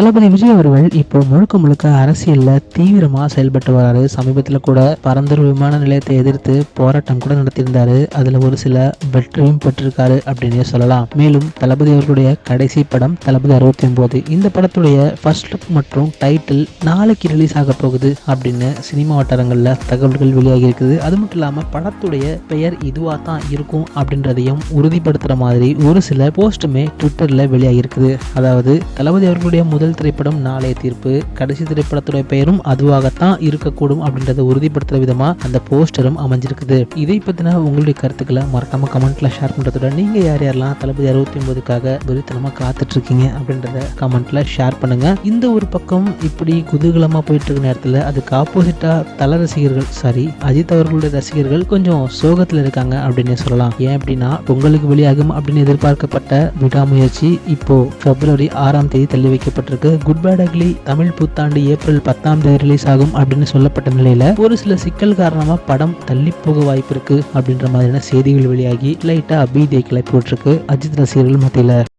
தளபதி விஜய் அவர்கள் இப்போ முழுக்க முழுக்க அரசியல்ல தீவிரமா செயல்பட்டு வராரு. சமீபத்தில் கூட பரந்தூர் விமான நிலையத்தை எதிர்த்து போராட்டம் கூட நடத்தியிருந்தாரு. அதுல ஒரு சில வெற்றியும் பெற்றிருக்காரு அப்படின்னே சொல்லலாம். மேலும் தளபதி அவர்களுடைய கடைசி படம் தளபதி அறுபத்தி ஒன்பது இந்த படத்துடைய ஃபர்ஸ்ட் லுக் மற்றும் டைட்டில் நாளைக்கு ரிலீஸ் ஆக போகுது அப்படின்னு சினிமா வட்டாரங்களில் தகவல்கள் வெளியாகி இருக்குது. அது மட்டும் இல்லாமல் படத்துடைய பெயர் இதுவாக தான் இருக்கும் அப்படின்றதையும் உறுதிப்படுத்துகிற மாதிரி ஒரு சில போஸ்ட்டுமே ட்விட்டரில் வெளியாகி இருக்குது. அதாவது தளபதி அவர்களுடைய முதல் திரைப்படம் நாளைய தீர்ப்பு. கடைசி திரைப்படத்துடைய பெயரும் அதுவாகத்தான் இருக்கக்கூடும் அப்படின்றத உறுதிப்படுத்துற விதமா அந்த போஸ்டரும் அமைஞ்சிருக்குது. இதை பத்தின உங்களுடைய கருத்துக்களை மறக்காம கமெண்ட்ல ஷேர் பண்றதோட நீங்க யார் யாரெல்லாம் தளபதி அறுபத்தி ஒன்பதுக்காக வெறித்தனமா காத்துட்டு இருக்கீங்க அப்படின்றத கமெண்ட்ல ஷேர் பண்ணுங்க. இந்த ஒரு பக்கம் இப்படி குதூகலமா போயிட்டு இருக்க நேரத்துல அதுக்கு ஆப்போசிட்டா தல ரசிகர்கள் சாரி அஜித் அவர்களுடைய ரசிகர்கள் கொஞ்சம் சோகத்துல இருக்காங்க அப்படின்னு சொல்லலாம். ஏன் அப்படின்னா பொங்கலுக்கு வெளியாகும் அப்படின்னு எதிர்பார்க்கப்பட்ட விடாமுயற்சி இப்போ பிப்ரவரி ஆறாம் தேதி தள்ளி வைக்கப்பட்டிருக்கு. குட் பேட் அக்லி தமிழ் புத்தாண்டு ஏப்ரல் பத்தாம் தேதி ரிலீஸ் ஆகும் அப்படின்னு சொல்லப்பட்ட நிலையில ஒரு சில சிக்கல் காரணமா படம் தள்ளி போக வாய்ப்பு இருக்கு அப்படின்ற மாதிரியான செய்திகள் வெளியாகி லைட்டா அபீதியை கிளப்பி விட்டுருக்கு அஜித் ரசிகர்கள் மத்தியில.